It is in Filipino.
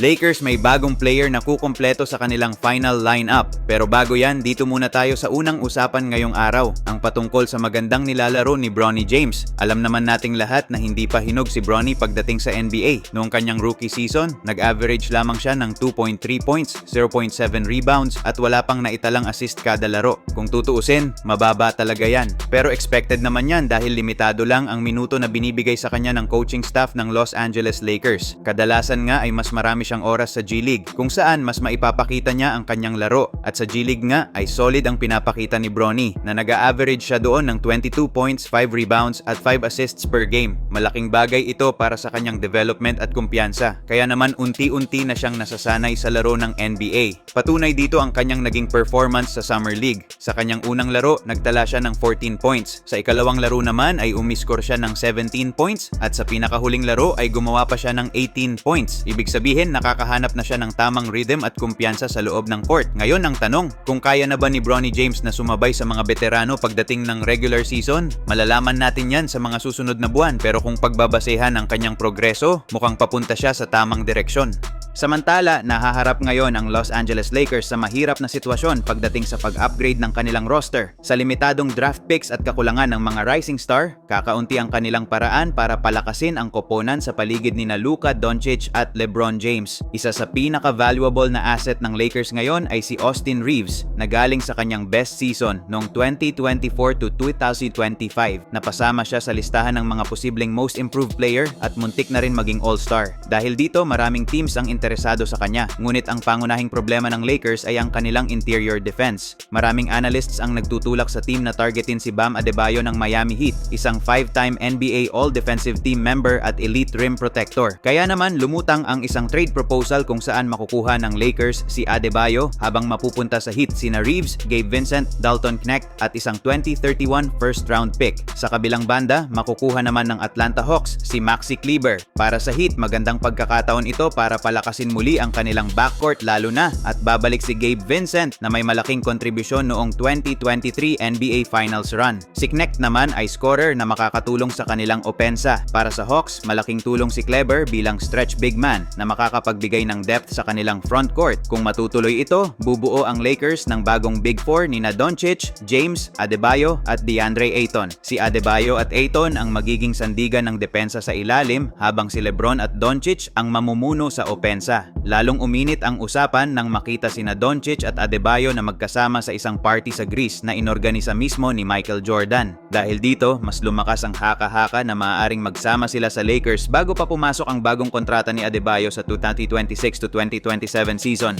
Lakers may bagong player na kukumpleto sa kanilang final lineup. Pero bago yan, dito muna tayo sa unang usapan ngayong araw, ang patungkol sa magandang nilalaro ni Bronny James. Alam naman nating lahat na hindi pa hinog si Bronny pagdating sa NBA. Noong kanyang rookie season, nag-average lamang siya ng 2.3 points, 0.7 rebounds at wala pang naitalang assist kada laro. Kung tutuusin, mababa talaga yan. Pero expected naman yan dahil limitado lang ang minuto na binibigay sa kanya ng coaching staff ng Los Angeles Lakers. Kadalasan nga ay mas marami siyang oras sa G League kung saan mas maipapakita niya ang kanyang laro. At sa G League nga ay solid ang pinapakita ni Bronny na nag-average siya doon ng 22 points, 5 rebounds at 5 assists per game. Malaking bagay ito para sa kanyang development at kumpiyansa. Kaya naman unti-unti na siyang nasasanay sa laro ng NBA. Patunay dito ang kanyang naging performance sa Summer League. Sa kanyang unang laro, nagtala siya ng 14 points. Sa ikalawang laro naman ay umiskor siya ng 17 points at sa pinakahuling laro ay gumawa pa siya ng 18 points. Ibig sabihin, nakakahanap na siya ng tamang rhythm at kumpiyansa sa loob ng court. Ngayon ang tanong, kung kaya na ba ni Bronny James na sumabay sa mga veterano pagdating ng regular season? Malalaman natin yan sa mga susunod na buwan pero kung pagbabasehan ang kanyang progreso, mukhang papunta siya sa tamang direksyon. Samantala, nahaharap ngayon ang Los Angeles Lakers sa mahirap na sitwasyon pagdating sa pag-upgrade ng kanilang roster. Sa limitadong draft picks at kakulangan ng mga rising star, kakaunti ang kanilang paraan para palakasin ang koponan sa paligid ni Luka Doncic at LeBron James. Isa sa pinaka-valuable na asset ng Lakers ngayon ay si Austin Reeves na galing sa kanyang best season noong 2024 to 2025. Napasama siya sa listahan ng mga posibleng most improved player at muntik na rin maging all-star. Dahil dito, maraming teams ang interesado sa kanya. Ngunit ang pangunahing problema ng Lakers ay ang kanilang interior defense. Maraming analysts ang nagtutulak sa team na targetin si Bam Adebayo ng Miami Heat, isang 5-time NBA All-Defensive Team member at elite rim protector. Kaya naman lumutang ang isang trade proposal kung saan makukuha ng Lakers si Adebayo habang mapupunta sa Heat sina Reeves, Gabe Vincent, Dalton Knecht at isang 2031 first round pick. Sa kabilang banda, makukuha naman ng Atlanta Hawks si Maxi Kleber. Para sa Heat, magandang pagkakataon ito para palakas palakasin muli ang kanilang backcourt lalo na at babalik si Gabe Vincent na may malaking kontribusyon noong 2023 NBA Finals run. Si Knecht naman ay scorer na makakatulong sa kanilang opensa. Para sa Hawks, malaking tulong si Kleber bilang stretch big man na makakapagbigay ng depth sa kanilang front court. Kung matutuloy ito, bubuo ang Lakers ng bagong Big Four ni na Doncic, James, Adebayo at DeAndre Ayton. Si Adebayo at Ayton ang magiging sandigan ng depensa sa ilalim habang si Lebron at Doncic ang mamumuno sa opensa depensa. Lalong uminit ang usapan nang makita sina Doncic at Adebayo na magkasama sa isang party sa Greece na inorganisa mismo ni Michael Jordan. Dahil dito, mas lumakas ang haka-haka na maaaring magsama sila sa Lakers bago pa pumasok ang bagong kontrata ni Adebayo sa 2026 to 2027 season.